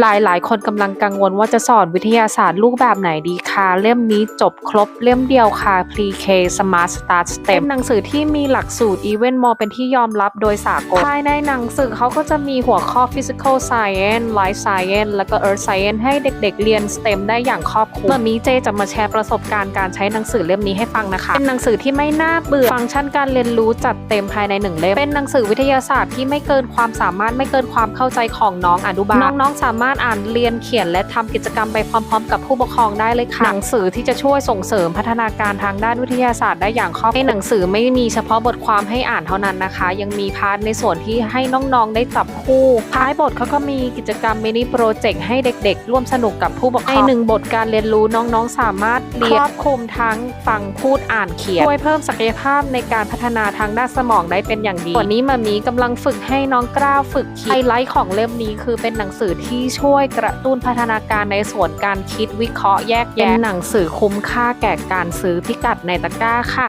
หลายๆคนกำลังกังวลว่าจะสอนวิทยาศาสตร์ลูกแบบไหนดีคะ เล่มนี้จบครบเล่มเดียวค่ะ Pre-K Smart Start Step เป็นหนังสือที่มีหลักสูตร Even More เป็นที่ยอมรับโดยสากล ภายในหนังสือเขาก็จะมีหัวข้อ Physical Science Life Science แล้วก็ Earth Science ให้เด็กๆ เรียน STEM ได้อย่างครอบคลุมเมื่อมีเจจะมาแชร์ประสบการณ์การใช้หนังสือเล่มนี้ให้ฟังนะคะ เป็นหนังสือที่ไม่น่าเบื่อ ฟังก์ชันการเรียนรู้จัดเต็มภายในหนึ่งเล่ม เป็นหนังสือวิทยาศาสตร์ที่ไม่เกินความสามารถไม่เกินความเข้าใจของน้องอนุบาล น้องๆสามารถอ่านเรียนเขียน และทำกิจกรรมไปพร้อมๆ กับผู้ปกครองได้เลยค่ะหนังสือที่จะช่วยส่งเสริมพัฒนาการทางด้านวิทยาศาสตร์ได้อย่างครอบคลุมในหนังสือไม่มีเฉพาะบทความให้อ่านเท่านั้นนะคะ ยังมีพาร์ทในส่วนที่ให้น้องๆได้จับคู่ท้ายบทเขาก็มีกิจกรรมมินิโปรเจกต์ให้เด็กๆ ร่วมสนุกกับผู้ปกครองในหนึ่งบทการเรียนรู้น้องๆ สามารถเรียนครอบคลุมทั้งฟังพูดอ่านเขียนช่วยเพิ่มศักยภาพในการพัฒนาทางด้านสมองได้เป็นอย่างดีส่วนนี้มามีกำลังฝึกให้น้องกล้าวฝึกคิดไฮไลท์ของเล่มนี้คือเป็นหนังสือที่ช่วยกระตุ้นพัฒนาการในส่วนการคิดวิเคราะห์แยกแยะเป็นหนังสือคุ้มค่าแก่การซื้อพิกัดในตะกร้าค่ะ